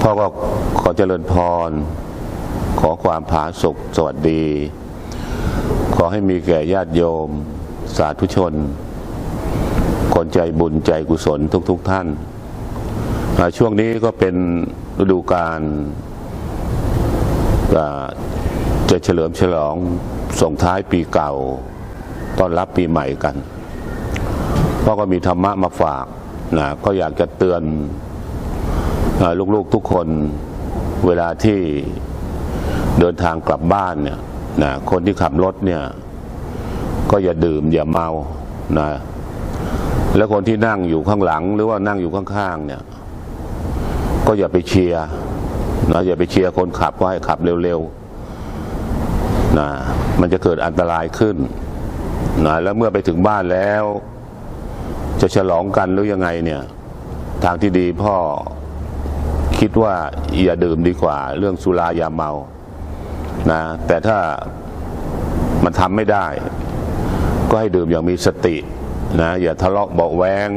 พ่อก็ขอเจริญพร ขอความผาสุกสวัสดี ขอให้มีแก่ญาติโยม สาธุชน คนใจบุญใจกุศลทุกๆทท่าน ช่วงนี้ก็เป็นฤดูการจะเฉลิมฉลองส่งท้ายปีเก่า ต้อนรับปีใหม่กันพ่อก็มีธรรมะมาฝากนะก็อยากจะเตือน ลูกๆทุกคนเวลาที่เดินทางกลับบ้านเนี่ยนะคนที่ขับรถเนี่ย ก็อย่าดื่ม อย่าเมานะแล้วคนที่นั่งอยู่ข้างหลัง หรือว่านั่งอยู่ข้างๆเนี่ย ก็อย่าไปเชียร์นะอย่าไปเชียร์คนขับว่าให้ขับเร็วๆนะมันจะเกิดอันตรายขึ้นนะแล้วเมื่อไปถึงบ้านแล้ว จะฉลองกันหรือยังไงเนี่ย ทางที่ดีพ่อ คิดว่าอย่าดื่มดีกว่า เรื่องสุรายาเมานะแต่ถ้ามันทำไม่ได้ ก็ให้ดื่มอย่างมีสตินะอย่าทะเลาะเบาแวง